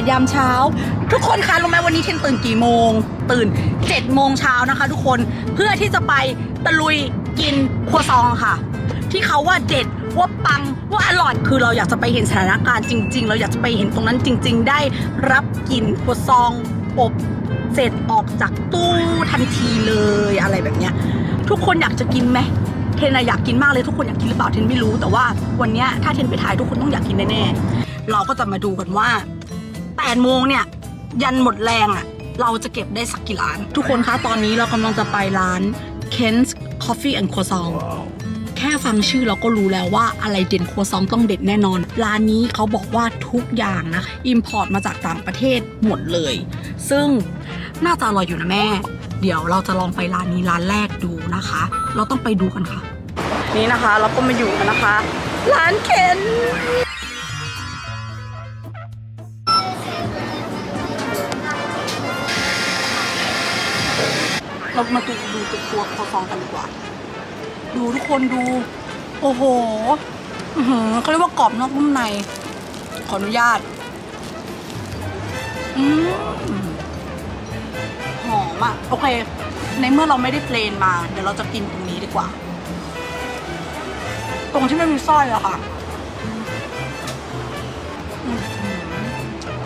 ดยามเช้า ทุกคนคะรู้ไหมวันนี้เทนตื่นกี่โมง ตื่น7โมงเช้านะคะ ทุกคนเพื่อที่จะไปตะลุยกินครัวซองค่ะ ที่เขาว่าเด็ดว่าปังว่าอร่อยคือเราอยากจะไปเห็นสถานการณ์จริง ๆ เราอยากจะไปเห็นตรงนั้นจริง ๆ ได้รับกลิ่นครัวซองอบเสร็จออกจากตู้ทันทีเลยอะไรแบบเนี้ยทุกคนอยากจะกินไหมเทนอะอยากกินมากเลยทุกคนอยากกินหรือเปล่าเทนไม่รู้แต่ว่าวันเนี้ยถ้าเทนไปถ่ายทุกคนต้องอยากกินแน่ๆเราก็จะมาดูกันว่า 8โมงเนี่ย ยันหมดแรงอะเราจะเก็บได้สักกี่ร้าน ทุกคนคะตอนนี้เรากำลังจะไปร้าน Ken's Coffee and Croissant แค่ฟังชื่อเราก็รู้แล้วว่าอะไรเด่นครัวซองต้องเด็ดแน่นอน ร้านนี้เขาบอกว่าทุกอย่างนะอิมพอร์ตมาจากต่างประเทศหมดเลย ซึ่งน่าจะอร่อยอยู่นะแม่ เดี๋ยวเราจะลองไปร้านนี้ร้านแรกดูนะคะ เราต้องไปดูกันค่ะ นี่นะคะเราก็มาอยู่กันนะคะ ร้านเคน เรามาดูดูตัวครัวครัวซองกันดีกว่า ดูทุกคนดู โอ้โหอื้อหือเขาเรียกว่ากรอบนอกนุ่มใน ขออนุญาตอืมหอมอะ โอเค ในเมื่อเราไม่ได้เพลนมา เดี๋ยวเราจะกินตรงนี้ดีกว่า ตรงที่ไม่มีสร้อยอะค่ะ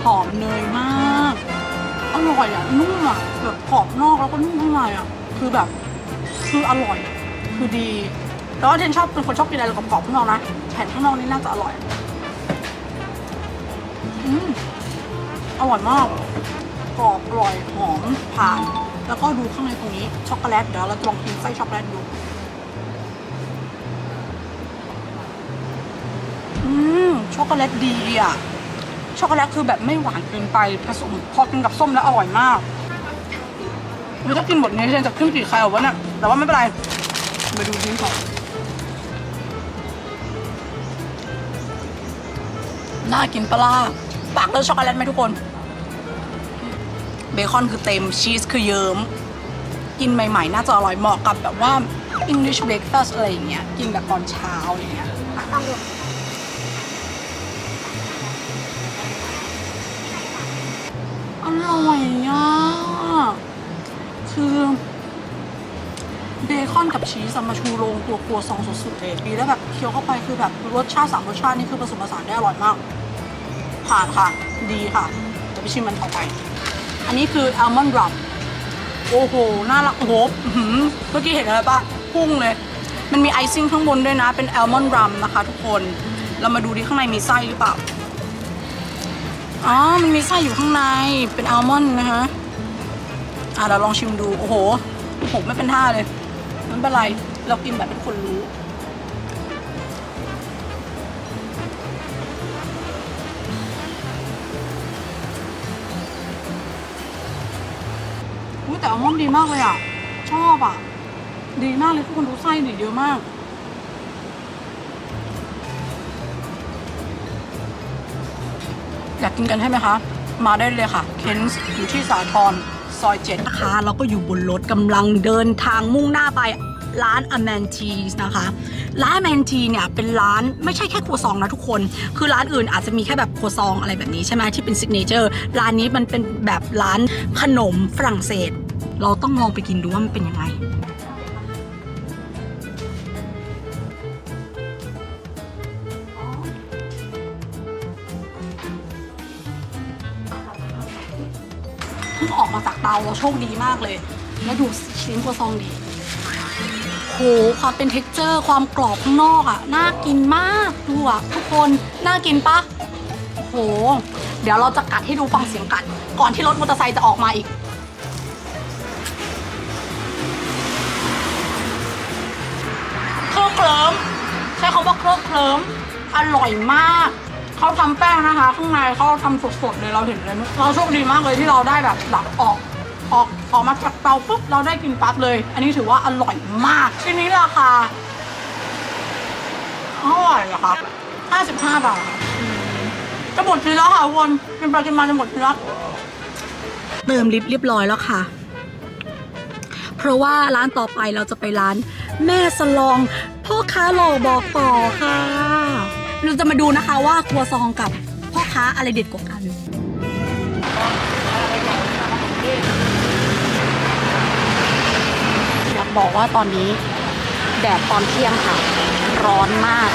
หอมเนยมาก อร่อยอะนุ่มอะแบบกรอบนอกแล้วก็นุ่มข้างในอะคือแบบ คืออร่อย คือดีแล้วเทนชอบเป็นคนชอบกินอะไรกรอบๆข้างนอกนะแผ่นข้างนอกนี่น่าจะอร่อยอืมอร่อยมากกรอบอร่อยหอมผ่าน แล้วก็ดูข้างในตรงนี้ช็อกโกแลตเดี๋ยวเราลองกินไส้ช็อกโกแลตดูอืมช็อกโกแลตดีอะ ช็อกโกแลตคือแบบไม่หวานเกินไปผสมพอกินกับส้มแล้วอร่อยมากไม่ต้องกินหมดนี้เทนจะขึ้นกี่ใครเอาวะเนี่ยแต่ว่าไม่เป็นไรมาดูชิ้นก่อนน่ากินปลาปากเลือช็อกโกแลตไหมทุกคน เบคอนคือเต็มชีสคือเยิ้มกินใหม่ ๆ น่าจะอร่อยเหมาะกับแบบว่า English breakfast อะไรอย่างเงี้ย กินแบบตอนเช้าอย่างเงี้ย อร่อยอะคือเบคอนกับชีสมาชูโรงตัวครัวซองสุดๆเลยดีแล้วแบบเคี้ยวเข้าไปคือแบบรสชาติสามรสชาตินี่คือผสมผสานได้อร่อยมาก ผ่านค่ะ ดีค่ะเดี๋ยวไปชิมมันต่อไป อันนี้คืออัลมอนด์รัมโอ้โห น่ารักโอ้โหเมื่อกี้เห็นอะไรปะพุ่งเลย มันมีไอซิ่งข้างบนด้วยนะ เป็นอัลมอนด์รัมนะคะทุกคน เรามาดูดิข้างในมีไส้หรือเปล่า อ๋อ มันมีไส้อยู่ข้างใน เป็นอัลมอนด์นะคะ อะเราลองชิมดู โอ้โหผมไม่เป็นท่าเลยไม่เป็นไร เรากินแบบเป็นคนรู้ อุ้ยแต่อัลมอนด์ดีมากเลยอะ ชอบอะ ดีมากเลยทุกคนดูไส้ดิเยอะมาก อยากกินกันใช่ไหมคะ มาได้เลยค่ะ เคนส์อยู่ที่สาทรซอยเจ็ดนะคะเราก็อยู่บนรถกำลังเดินทางมุ่งหน้าไปร้าน a m a n t e s นะคะ ร้าน a m a n t e เนี่ยเป็นร้านไม่ใช่แค่ครัวซองนะทุกคน คือร้านอื่นอาจจะมีแค่แบบครัวซองอะไรแบบนี้ใช่ไหมที่เป็นซิกเนเจอร์ร้านนี้มันเป็นแบบร้านขนมฝรั่งเศส เราต้องลองไปกินดูว่ามันเป็นยังไง พิ่งออกมาจากเตาเราโชคดีมากเลย แล้วดูชิ้นครัวซองดีโหความเป็นเท็กเจอร์ ความกรอบข้างนอกอะ่ะ น่ากินมากดูอะทุกคน น่ากินปะโห เดี๋ยวเราจะกัดให้ดูฟังเสียงกัด ก่อนที่รถมอเตอร์ไซค์จะออกมาอีกเคลิบเคลิ้มใช้คำว่าเคลิบเคลิ้มอร่อยมาก เขาทำแป้งนะคะ ข้างในเขาทำสดๆเลยเราเห็นเลยเราโชคดีมากเลยที่เราได้แบบหลักออกออกออกมาจากเตาปุ๊บเราได้กินปั๊บเลย อันนี้ถือว่าอร่อยมากชิ้นนี้ราคาเท่าไหร่อะครับ55 บาทอืมจะหมดชิ้นแล้วค่ะทุกคนกินไปกินมาจะหมดชิ้นแล้ว เติมลิฟต์เรียบร้อยแล้วค่ะ เพราะว่าร้านต่อไปเราจะไปร้าน แม่สลอง พ่อค้าหล่อบอกต่อค่ะ เราจะมาดูนะคะว่าครัวซองกับพ่อค้าอะไรเด็ดกว่ากัน อยากบอกว่าตอนนี้แดดตอนเที่ยงค่ะ ร้อนมาก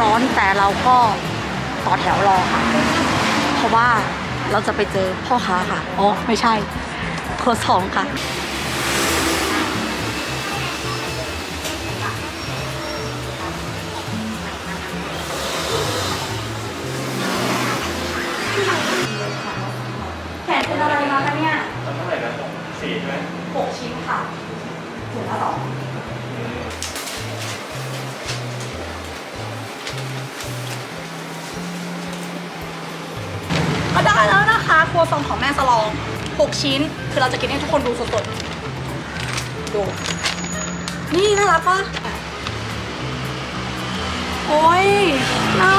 ร้อนแต่เราก็ต่อแถวรอค่ะ เพราะว่าเราจะไปเจอพ่อค้าค่ะ อ๋อ ไม่ใช่ครัวซองค่ะ อะไรมาคะเนี่ยเท่าไหร่นะสี่ใช่ไหมหกชิ้นค่ะถุงละสองก็ได้แล้วนะคะครัวซองของแม่สลองหกชิ้น คือเราจะกินให้ทุกคนดูสดๆ ดู นี่น่ารักปะโอ้ยน่า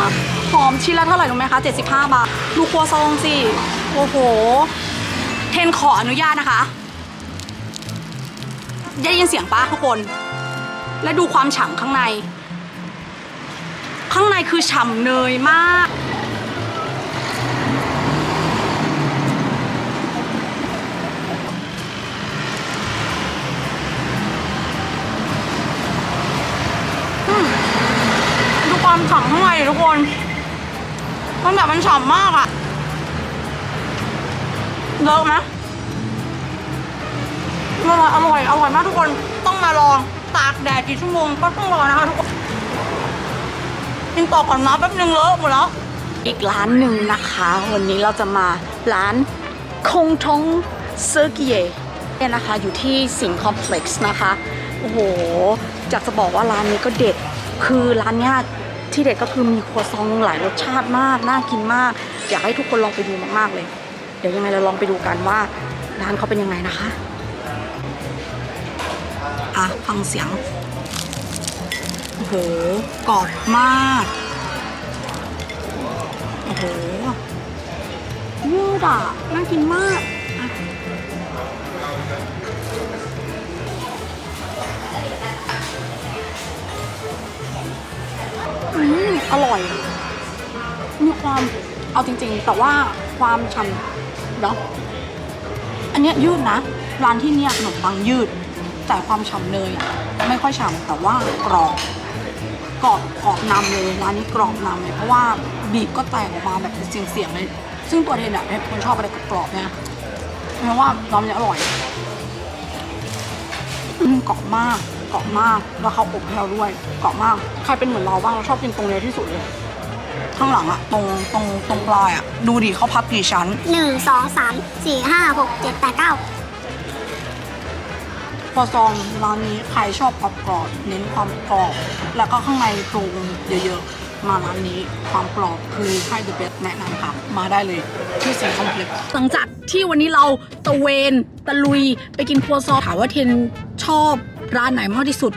หอมชิ้นละเท่าไหร่รู้ไหมคะ 75 บาท ดูครัวซองสิ โอ้โห เทนขออนุญาตนะคะ ได้ยินเสียงป้าทุกคน และดูความฉ่ำข้างใน ข้างในคือฉ่ำเนยมาก ดูความฉ่ำข้างในดิทุกคนมันแบบมันฉ่ำมากอะ เยอะไหมอร่อยอร่อย อร่อยมากทุกคน ต้องมาลอง ตากแดดกี่ชั่วโมงก็ต้องรอนะคะทุกคนกินต่อก่อนนะแป๊บนึงเลอะหมดแล้ว อีกร้านหนึ่งนะคะ วันนี้เราจะมาร้านคงทงเซอร์กิเยเนี่ยนะคะ อยู่ที่สิงคอมเพล็กซ์นะคะ โอ้โหอยากจะบอกว่าร้านนี้ก็เด็ด คือร้านเนี้ยที่เด็ดก็คือมีครัวซองหลายรสชาติมาก น่ากินมาก อยากให้ทุกคนลองไปดูมากๆเลย ดี๋ยวยังไงเราลองไปดูกันว่าร้านเขาเป็นยังไงนะคะ อะ ฟังเสียง โอ้โห กรอบมาก โอ้โหยืดอะ น่ากินมากอืมอร่อย มีความ เอาจริง ๆ แต่ว่าความฉ่ำ เนาะอันเนี้ยยืดนะ ร้านที่เนี่ยขนมปังยืด แต่ความฉ่ำเนยอะไม่ค่อยฉ่ำแต่ว่ากรอบกรอบกรอบนำเลยร้านนี้กรอบนำเลยเพราะว่าบีบก็แตกออกมาแบบเป็นเสียงๆเลย ซึ่งตัวเทนเนี่ยเป็นคนชอบอะไรกรอบๆเนี่ยเพราะว่าร้านนี้อร่อยอืมกรอบมากกรอบมากแล้วเขาอบให้เราด้วยกรอบมาก ใครเป็นเหมือนเราบ้างเราชอบกินตรงเนี้ยที่สุดเลย ข้างหลังอะตรงตรงตรงปลายอะดูดิเขาพับกี่ชั้น หนึ่งสองสามสี่ห้าหกเจ็ดแปดเก้าพอซองร้านนี้ใครชอบกรอบกรอบๆเน้นความกรอบ แล้วก็ข้างในปรุงเยอะๆ มาร้านนี้ความกรอบคือให้เดอะเบสแนะนำค่ะ มาได้เลยที่สิงคอมเพล็กซ์ หลังจากที่วันนี้เราตะเวนตะลุยไปกินครัวซองถามว่าเทนชอบร้านไหนมากที่สุด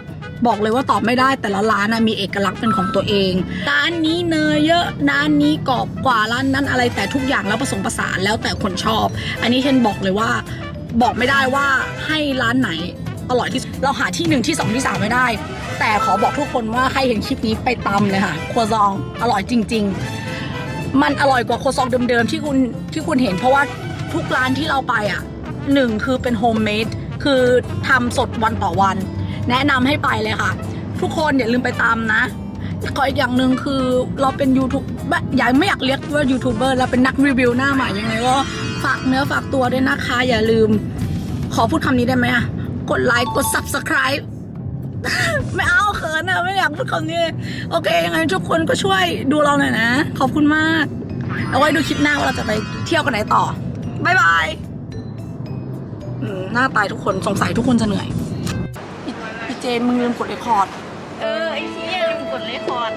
บอกเลยว่าตอบไม่ได้แต่ละร้านนะมีเอกลักษณ์เป็นของตัวเอง ร้านนี้เนยเยอะร้านนี้กรอบกว่าร้านนั้นอะไรแต่ทุกอย่างแล้วผสมผสานแล้วแต่คนชอบ อันนี้เทนบอกเลยว่า บอกไม่ได้ว่าให้ร้านไหนอร่อยที่สุดเราหาที่หนึ่งที่สองที่สามไม่ได้ แต่ขอบอกทุกคนว่าใครเห็นคลิปนี้ไปตำเลยค่ะครัวซองอร่อยจริง ๆ มันอร่อยกว่าครัวซองเดิมๆที่คุณที่คุณเห็นเพราะว่าทุกร้านที่เราไปอะหนึ่งคือเป็นโฮมเมดคือทำสดวันต่อวัน แนะนำให้ไปเลยค่ะ ทุกคนอย่าลืมไปตามนะขออีกอย่างหนึ่งคือเราเป็นยูทูบอย่าไม่อยากเรียกว่ายูทูบเบอร์แล้วเป็นนักรีวิวหน้าใหม่ยังไงก็ฝากเนื้อฝากตัวด้วยนะคะ อย่าลืม ขอพูดคำนี้ได้ไหมอะกดไลค์กด subscribe ไม่เอาเขินอะไม่อยากพูดคำนี้เลยโอเคยังไงทุกคนก็ช่วยดูเราหน่อยนะ ขอบคุณมาก เอาไว้ดูคลิปหน้าว่าเราจะไปเที่ยวกันไหนต่อบ๊ายบายหน้าตายทุกคนสงสัยทุกคนจะเหนื่อย เจนมึงลืมกดเรคคอร์ด เออไอ้ชี้ยลืมกดเลคคอร์ด